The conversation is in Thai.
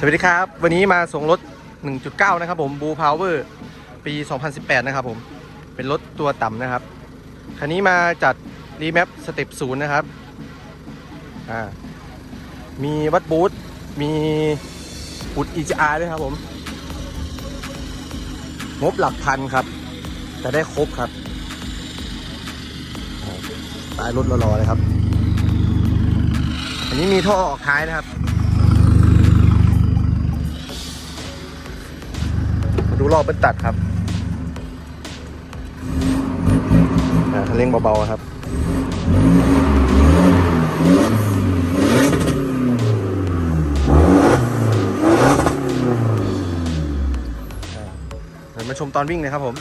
สวัสดีครับ วันนี้มาส่งรถ 1.9 นะครับผมบูพาวเวอร์ปี 2018 นะครับผม เป็นรถตัวต่ำนะครับ คันนี้มาจัดรีแมปสเต็ปศูนย์นะครับ อ่า มีวัดบูธมีปุด EGR ด้วยครับผม งบหลักพันครับ แต่ได้ครบครับตายรถรอๆเลยครับ อันนี้มีท่อออกท้ายนะครับ ดูรอบเป็นตัดครับอ่าคันเร่งเบาๆครับเดี๋ยวมาชมตอนวิ่งเลยครับผม